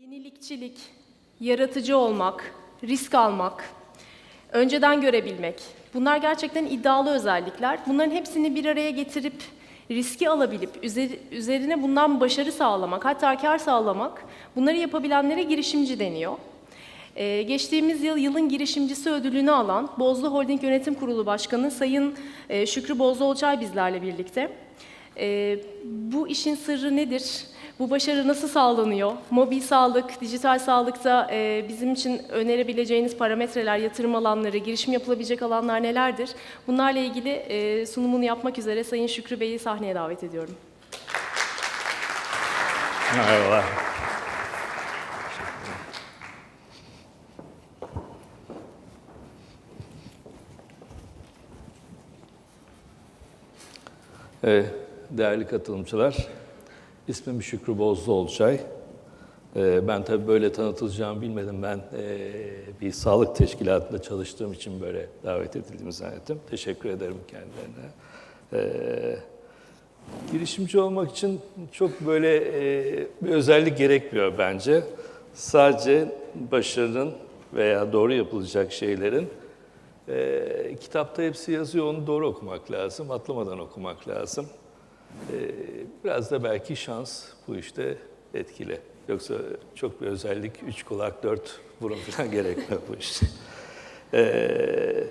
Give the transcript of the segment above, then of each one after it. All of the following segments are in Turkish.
Yenilikçilik, yaratıcı olmak, risk almak, önceden görebilmek. Bunlar gerçekten iddialı özellikler. Bunların hepsini bir araya getirip riski alabilip üzer- üzerine bundan başarı sağlamak, hatta kar sağlamak, bunları yapabilenlere girişimci deniyor. Ee, geçtiğimiz yıl yılın girişimcisi ödülünü alan Bozlu Holding Yönetim Kurulu Başkanı Sayın e, Şükrü Bozlu Olçay bizlerle birlikte. Ee, bu işin sırrı nedir? Bu başarı nasıl sağlanıyor? Mobil sağlık, dijital sağlıkta e, bizim için önerebileceğiniz parametreler, yatırım alanları, girişim yapılabilecek alanlar nelerdir? Bunlarla ilgili e, sunumunu yapmak üzere Sayın Şükrü Bey'i sahneye davet ediyorum. Merhaba. Değerli katılımcılar, ismim Şükrü Bozlu Olçay. Ee, Ben tabii böyle tanıtılacağımı bilmedim. Ben ee, bir sağlık teşkilatında çalıştığım için böyle davet edildiğimi zannettim. Teşekkür ederim kendilerine. Ee, Girişimci olmak için çok böyle bir özellik gerekmiyor bence. Sadece başarının veya doğru yapılacak şeylerin kitapta hepsi yazıyor, onu doğru okumak lazım, atlamadan okumak lazım. E, biraz da belki şans bu işte etkili. Yoksa çok bir özellik, üç kulak, dört burun falan gerekmiyor bu işte. E,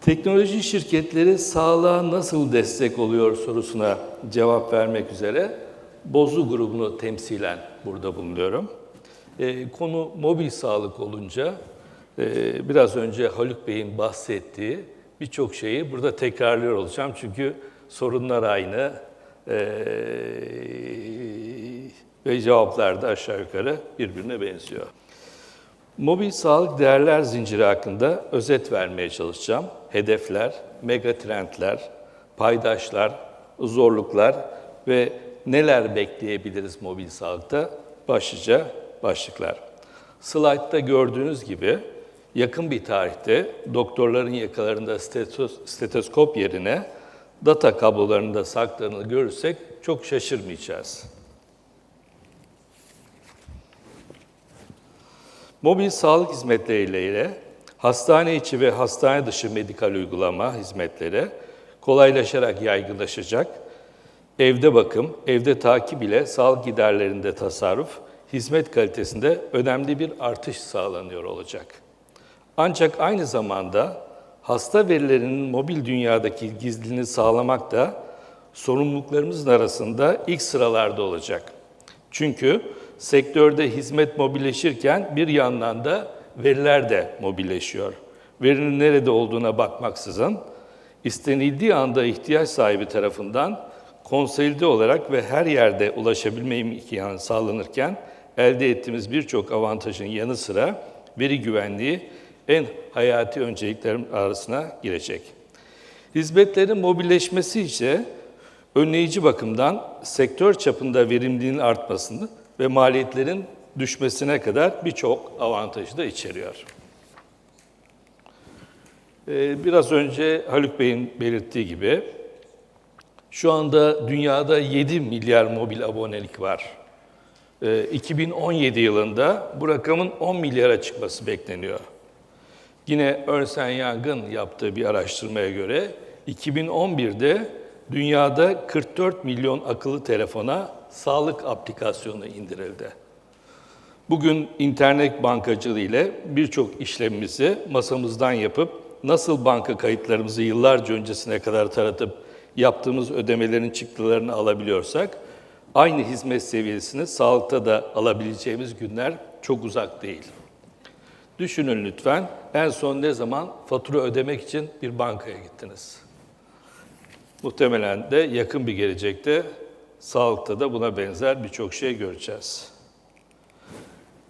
Teknoloji şirketleri sağlığa nasıl destek oluyor sorusuna cevap vermek üzere Bozlu grubunu temsilen burada bulunuyorum. Ee, konu mobil sağlık olunca e, biraz önce Haluk Bey'in bahsettiği birçok şeyi burada tekrarlıyor olacağım. Çünkü sorunlar aynı ee, ve cevaplar da aşağı yukarı birbirine benziyor. Mobil sağlık değerler zinciri hakkında özet vermeye çalışacağım. Hedefler, mega trendler, paydaşlar, zorluklar ve neler bekleyebiliriz mobil sağlıkta başlıca başlıklar. Slaytta gördüğünüz gibi yakın bir tarihte doktorların yakalarında stetos, stetoskop yerine data kablolarında saklarını görürsek çok şaşırmayacağız. Mobil sağlık hizmetleriyle hastane içi ve hastane dışı medikal uygulama hizmetleri kolaylaşarak yaygınlaşacak. Evde bakım, evde takip ile sağlık giderlerinde tasarruf, hizmet kalitesinde önemli bir artış sağlanıyor olacak. Ancak aynı zamanda hasta verilerinin mobil dünyadaki gizliliğini sağlamak da sorumluluklarımızın arasında ilk sıralarda olacak. Çünkü sektörde hizmet mobilleşirken bir yandan da veriler de mobilleşiyor. Verinin nerede olduğuna bakmaksızın istenildiği anda ihtiyaç sahibi tarafından konsolide olarak ve her yerde ulaşabilme imkanı sağlanırken elde ettiğimiz birçok avantajın yanı sıra veri güvenliği en hayati önceliklerin arasına girecek. Hizmetlerin mobilleşmesi ise önleyici bakımdan sektör çapında verimliliğin artmasını ve maliyetlerin düşmesine kadar birçok avantajı da içeriyor. Ee, Biraz önce Haluk Bey'in belirttiği gibi şu anda dünyada 7 milyar mobil abonelik var. Ee, 2017 yılında bu rakamın 10 milyara çıkması bekleniyor. Yine Ernst Young'ın yaptığı bir araştırmaya göre 2011'de dünyada 44 milyon akıllı telefona sağlık aplikasyonu indirildi. Bugün internet bankacılığı ile birçok işlemimizi masamızdan yapıp nasıl banka kayıtlarımızı yıllarca öncesine kadar taratıp yaptığımız ödemelerin çıktılarını alabiliyorsak aynı hizmet seviyesini sağlıkta da alabileceğimiz günler çok uzak değil. Düşünün lütfen en son ne zaman fatura ödemek için bir bankaya gittiniz? Muhtemelen de yakın bir gelecekte sağlıkta da buna benzer birçok şey göreceğiz.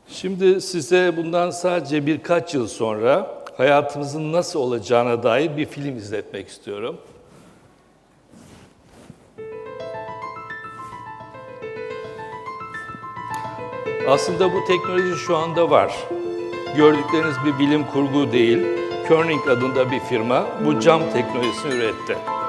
Şimdi size bundan sadece birkaç yıl sonra hayatımızın nasıl olacağına dair bir film izletmek istiyorum. Aslında bu teknoloji şu anda var. Gördükleriniz bir bilim kurgu değil. Körning adında bir firma bu cam teknolojisini üretti.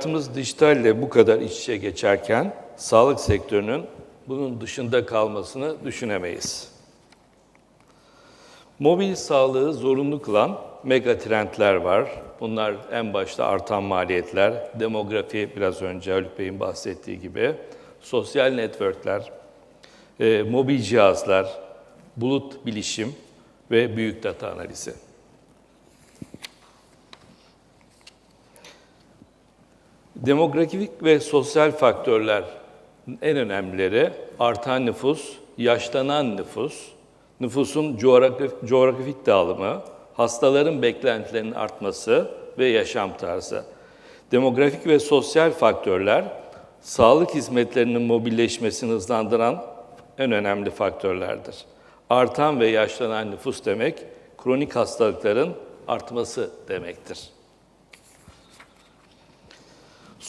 Hayatımız dijitalle bu kadar iç içe geçerken sağlık sektörünün bunun dışında kalmasını düşünemeyiz. Mobil sağlığı zorunlu kılan mega trendler var. Bunlar en başta artan maliyetler, demografi biraz önce Haluk Bey'in bahsettiği gibi, sosyal networkler, e, mobil cihazlar, bulut bilişim ve büyük data analizi. Demografik ve sosyal faktörler en önemlileri artan nüfus, yaşlanan nüfus, nüfusun coğrafik, coğrafik dağılımı, hastaların beklentilerinin artması ve yaşam tarzı. Demografik ve sosyal faktörler sağlık hizmetlerinin mobilleşmesini hızlandıran en önemli faktörlerdir. Artan ve yaşlanan nüfus demek kronik hastalıkların artması demektir.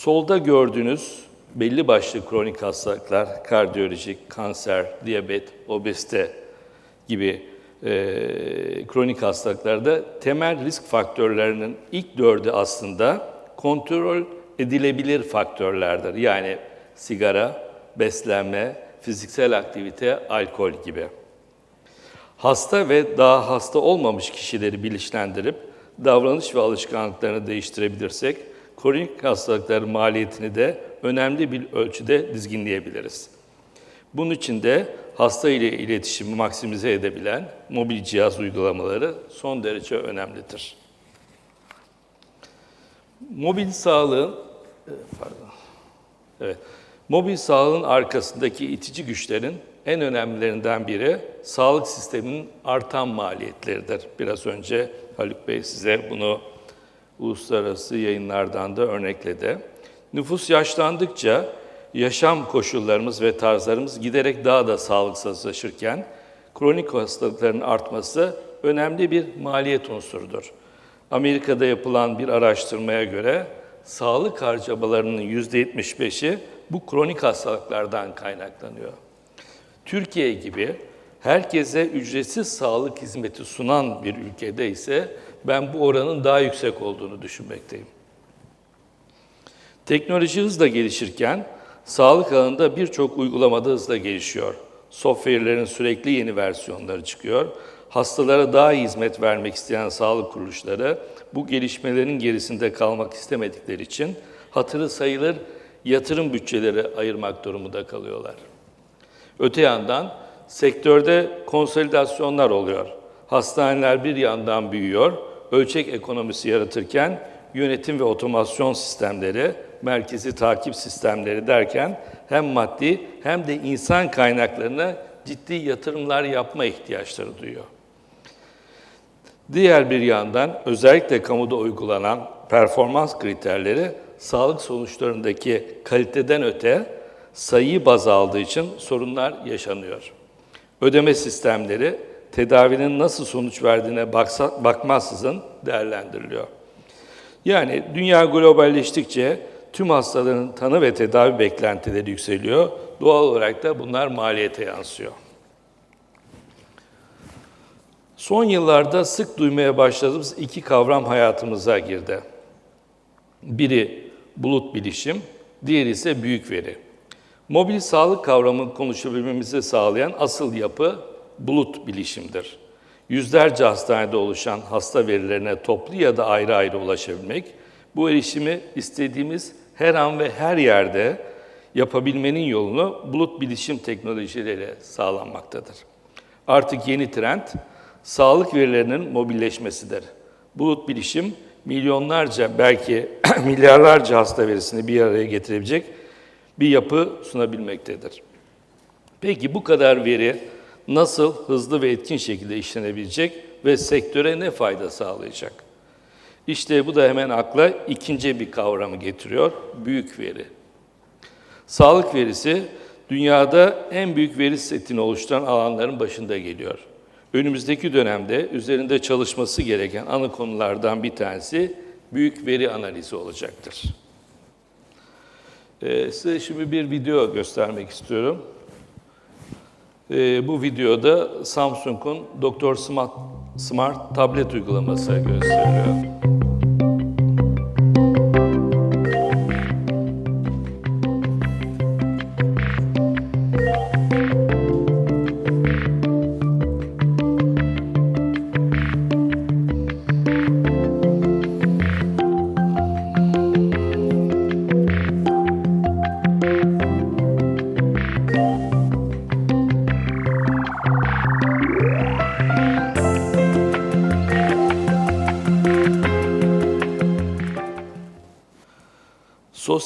Solda gördüğünüz belli başlı kronik hastalıklar, kardiyolojik, kanser, diyabet, obezite gibi e, kronik hastalıklarda temel risk faktörlerinin ilk dördü aslında kontrol edilebilir faktörlerdir. Yani sigara, beslenme, fiziksel aktivite, alkol gibi. Hasta ve daha hasta olmamış kişileri bilinçlendirip davranış ve alışkanlıklarını değiştirebilirsek, kronik hastalıkların maliyetini de önemli bir ölçüde dizginleyebiliriz. Bunun için de hasta ile iletişimi maksimize edebilen mobil cihaz uygulamaları son derece önemlidir. Mobil sağlığın pardon. Evet. Mobil sağlığın arkasındaki itici güçlerin en önemlilerinden biri sağlık sisteminin artan maliyetleridir. Biraz önce Haluk Bey size bunu uluslararası yayınlardan da örnekledi. Nüfus yaşlandıkça yaşam koşullarımız ve tarzlarımız giderek daha da sağlıksızlaşırken kronik hastalıkların artması önemli bir maliyet unsurudur. Amerika'da yapılan bir araştırmaya göre sağlık harcamalarının %75'i bu kronik hastalıklardan kaynaklanıyor. Türkiye gibi herkese ücretsiz sağlık hizmeti sunan bir ülkede ise ben bu oranın daha yüksek olduğunu düşünmekteyim. Teknoloji hızla gelişirken sağlık alanında birçok uygulamada hızla gelişiyor. Software'lerin sürekli yeni versiyonları çıkıyor. Hastalara daha iyi hizmet vermek isteyen sağlık kuruluşları bu gelişmelerin gerisinde kalmak istemedikleri için hatırı sayılır yatırım bütçeleri ayırmak durumunda kalıyorlar. Öte yandan sektörde konsolidasyonlar oluyor. Hastaneler bir yandan büyüyor, ölçek ekonomisi yaratırken yönetim ve otomasyon sistemleri, merkezi takip sistemleri derken hem maddi hem de insan kaynaklarına ciddi yatırımlar yapma ihtiyaçları duyuyor. Diğer bir yandan özellikle kamuda uygulanan performans kriterleri sağlık sonuçlarındaki kaliteden öte sayıyı baz aldığı için sorunlar yaşanıyor. Ödeme sistemleri tedavinin nasıl sonuç verdiğine baksa, bakmaksızın değerlendiriliyor. Yani dünya globalleştikçe tüm hastaların tanı ve tedavi beklentileri yükseliyor. Doğal olarak da bunlar maliyete yansıyor. Son yıllarda sık duymaya başladığımız iki kavram hayatımıza girdi. Biri bulut bilişim, diğeri ise büyük veri. Mobil sağlık kavramını konuşabilmemizi sağlayan asıl yapı bulut bilişimdir. Yüzlerce hastanede oluşan hasta verilerine toplu ya da ayrı ayrı ulaşabilmek, bu erişimi istediğimiz her an ve her yerde yapabilmenin yolunu bulut bilişim teknolojileriyle sağlanmaktadır. Artık yeni trend, sağlık verilerinin mobilleşmesidir. Bulut bilişim, milyonlarca belki milyarlarca hasta verisini bir araya getirebilecek bir yapı sunabilmektedir. Peki bu kadar veri nasıl hızlı ve etkin şekilde işlenebilecek ve sektöre ne fayda sağlayacak? İşte bu da hemen akla ikinci bir kavramı getiriyor, büyük veri. Sağlık verisi dünyada en büyük veri setini oluşturan alanların başında geliyor. Önümüzdeki dönemde üzerinde çalışması gereken ana konulardan bir tanesi büyük veri analizi olacaktır. Ee, size şimdi bir video göstermek istiyorum. Ee, bu videoda Samsung'un Doktor Smart, Smart tablet uygulaması gösteriyor.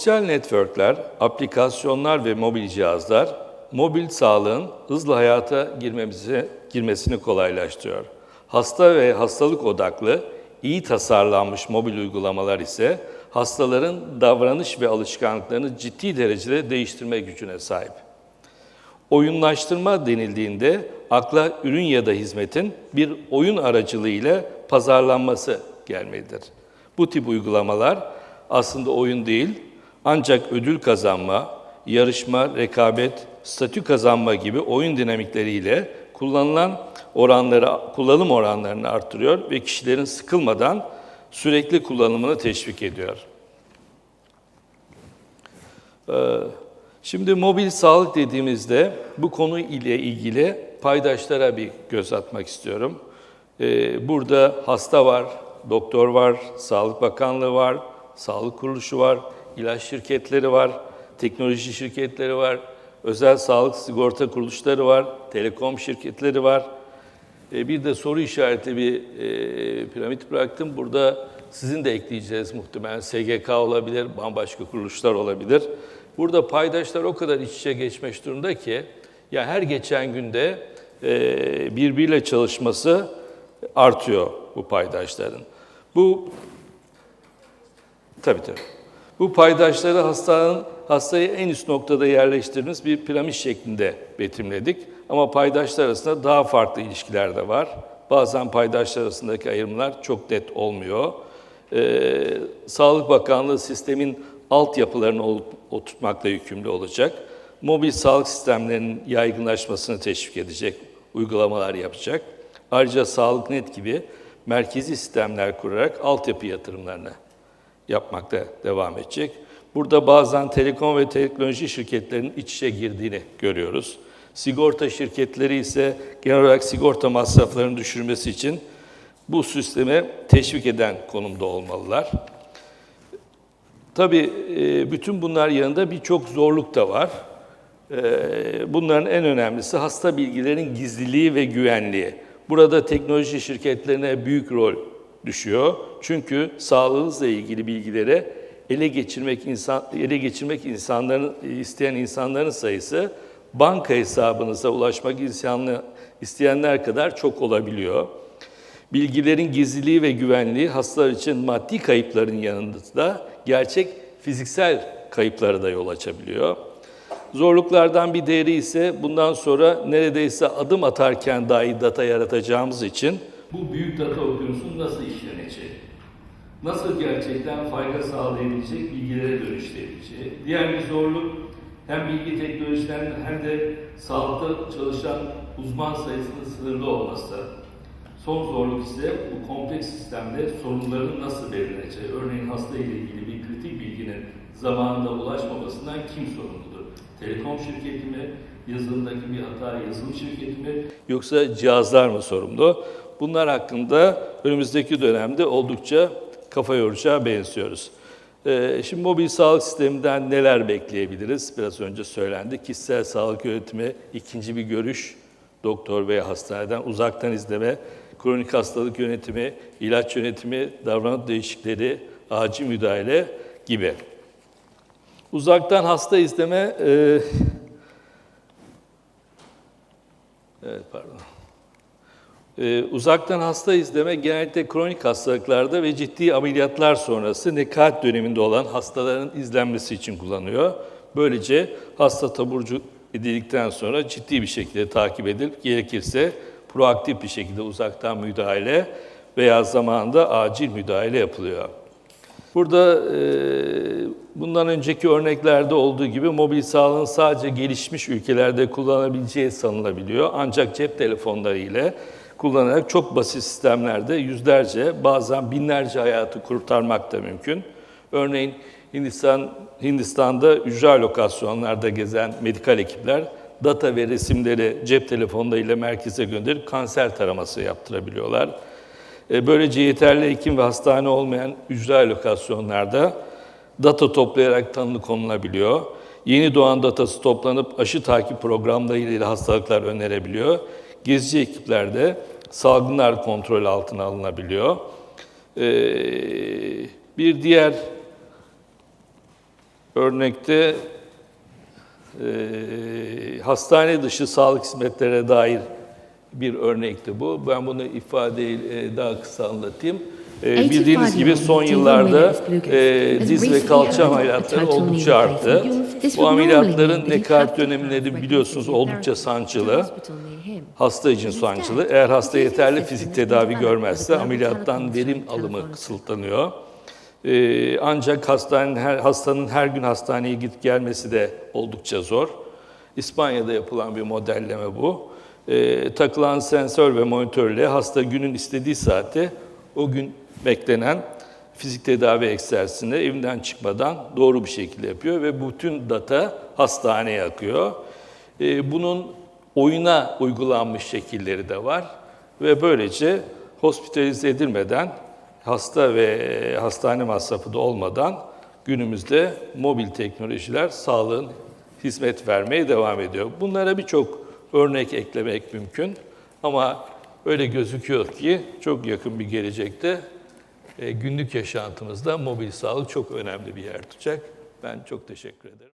Sosyal networkler, aplikasyonlar ve mobil cihazlar, mobil sağlığın hızlı hayata girmemizi, girmesini kolaylaştırıyor. Hasta ve hastalık odaklı, iyi tasarlanmış mobil uygulamalar ise hastaların davranış ve alışkanlıklarını ciddi derecede değiştirme gücüne sahip. Oyunlaştırma denildiğinde akla ürün ya da hizmetin bir oyun aracılığıyla pazarlanması gelmelidir. Bu tip uygulamalar aslında oyun değil, ancak ödül kazanma, yarışma, rekabet, statü kazanma gibi oyun dinamikleriyle kullanılan oranları, kullanım oranlarını artırıyor ve kişilerin sıkılmadan sürekli kullanımını teşvik ediyor. Ee, Şimdi mobil sağlık dediğimizde bu konu ile ilgili paydaşlara bir göz atmak istiyorum. Ee, Burada hasta var, doktor var, Sağlık Bakanlığı var, sağlık kuruluşu var, ilaç şirketleri var, teknoloji şirketleri var, özel sağlık sigorta kuruluşları var, telekom şirketleri var. Ee, Bir de soru işareti bir e, piramit bıraktım. Burada sizin de ekleyeceğiz muhtemelen SGK olabilir, bambaşka kuruluşlar olabilir. Burada paydaşlar o kadar iç içe geçmiş durumda ki ya her geçen günde e, birbiriyle çalışması artıyor bu paydaşların. Bu tabii tabii. Bu paydaşları hastanın hastayı en üst noktada yerleştirdiğimiz bir piramit şeklinde betimledik. Ama paydaşlar arasında daha farklı ilişkiler de var. Bazen paydaşlar arasındaki ayrımlar çok net olmuyor. Ee, Sağlık Bakanlığı sistemin altyapılarını oturtmakla yükümlü olacak. Mobil sağlık sistemlerinin yaygınlaşmasını teşvik edecek, uygulamalar yapacak. Ayrıca SağlıkNet gibi merkezi sistemler kurarak altyapı yatırımlarını yapmakta devam edecek. Burada bazen telekom ve teknoloji şirketlerinin iç içe girdiğini görüyoruz. Sigorta şirketleri ise genel olarak sigorta masraflarını düşürmesi için bu sisteme teşvik eden konumda olmalılar. Tabii e, bütün bunlar yanında birçok zorluk da var. E, Bunların en önemlisi hasta bilgilerin gizliliği ve güvenliği. Burada teknoloji şirketlerine büyük rol düşüyor. Çünkü sağlığınızla ilgili bilgilere ele geçirmek insan ele geçirmek insanların isteyen insanların sayısı banka hesabınıza ulaşmak isteyenler kadar çok olabiliyor. Bilgilerin gizliliği ve güvenliği hastalar için maddi kayıpların yanında gerçek fiziksel kayıplara da yol açabiliyor. Zorluklardan bir değeri ise bundan sonra neredeyse adım atarken dahi data yaratacağımız için bu büyük data okyanusunun nasıl işleneceği. nasıl gerçekten fayda sağlayabilecek bilgilere dönüştürebileceği. Diğer bir zorluk hem bilgi teknolojilerinin hem de sağlıkta çalışan uzman sayısının sınırlı olması. Son zorluk ise bu kompleks sistemde sorunların nasıl belirleneceği. Örneğin hasta ile ilgili bir kritik bilginin zamanında ulaşmamasından kim sorumludur? Telekom şirketi mi? Yazılımdaki bir hata yazılım şirketi mi? Yoksa cihazlar mı sorumlu? Bunlar hakkında önümüzdeki dönemde oldukça kafa yoracağı benziyoruz. Ee, Şimdi mobil sağlık sisteminden neler bekleyebiliriz? Biraz önce söylendi. Kişisel sağlık yönetimi, ikinci bir görüş, doktor veya hastaneden uzaktan izleme, kronik hastalık yönetimi, ilaç yönetimi, davranış değişiklikleri, acil müdahale gibi. Uzaktan hasta izleme, e, evet pardon. Ee, uzaktan hasta izleme genellikle kronik hastalıklarda ve ciddi ameliyatlar sonrası nekaat döneminde olan hastaların izlenmesi için kullanıyor. Böylece hasta taburcu edildikten sonra ciddi bir şekilde takip edilip gerekirse proaktif bir şekilde uzaktan müdahale veya zamanında acil müdahale yapılıyor. Burada e, bundan önceki örneklerde olduğu gibi mobil sağlığın sadece gelişmiş ülkelerde kullanabileceği sanılabiliyor. Ancak cep telefonları ile kullanarak çok basit sistemlerde yüzlerce bazen binlerce hayatı kurtarmak da mümkün. Örneğin Hindistan Hindistan'da ücra lokasyonlarda gezen medikal ekipler data ve resimleri cep telefonlarıyla merkeze gönderip kanser taraması yaptırabiliyorlar. E, Böylece yeterli hekim ve hastane olmayan ücra lokasyonlarda data toplayarak tanı konulabiliyor. Yeni doğan datası toplanıp aşı takip programlarıyla hastalıklar önerebiliyor. Gezici ekiplerde salgınlar kontrol altına alınabiliyor. E, Bir diğer örnekte e, hastane dışı sağlık hizmetlerine dair bir örnekti bu. Ben bunu ifadeyi e, daha kısa anlatayım. E, bildiğiniz gibi son yıllarda e, diz ve kalça ameliyatları oldukça arttı. Bu ameliyatların nekaat dönemleri biliyorsunuz oldukça sancılı. Hasta için sancılı. Eğer hasta yeterli fizik tedavi görmezse ameliyattan verim alımı kısıtlanıyor. Ee, ancak hastanenin her, hastanın her gün hastaneye git gelmesi de oldukça zor. İspanya'da yapılan bir modelleme bu. Ee, takılan sensör ve monitörle hasta günün istediği saate o gün beklenen fizik tedavi egzersizini evinden çıkmadan doğru bir şekilde yapıyor ve bütün data hastaneye akıyor. Ee, bunun oyuna uygulanmış şekilleri de var ve böylece hospitalize edilmeden hasta ve hastane masrafı da olmadan günümüzde mobil teknolojiler sağlığın hizmet vermeye devam ediyor. Bunlara birçok örnek eklemek mümkün ama öyle gözüküyor ki çok yakın bir gelecekte e, günlük yaşantımızda mobil sağlık çok önemli bir yer tutacak. Ben çok teşekkür ederim.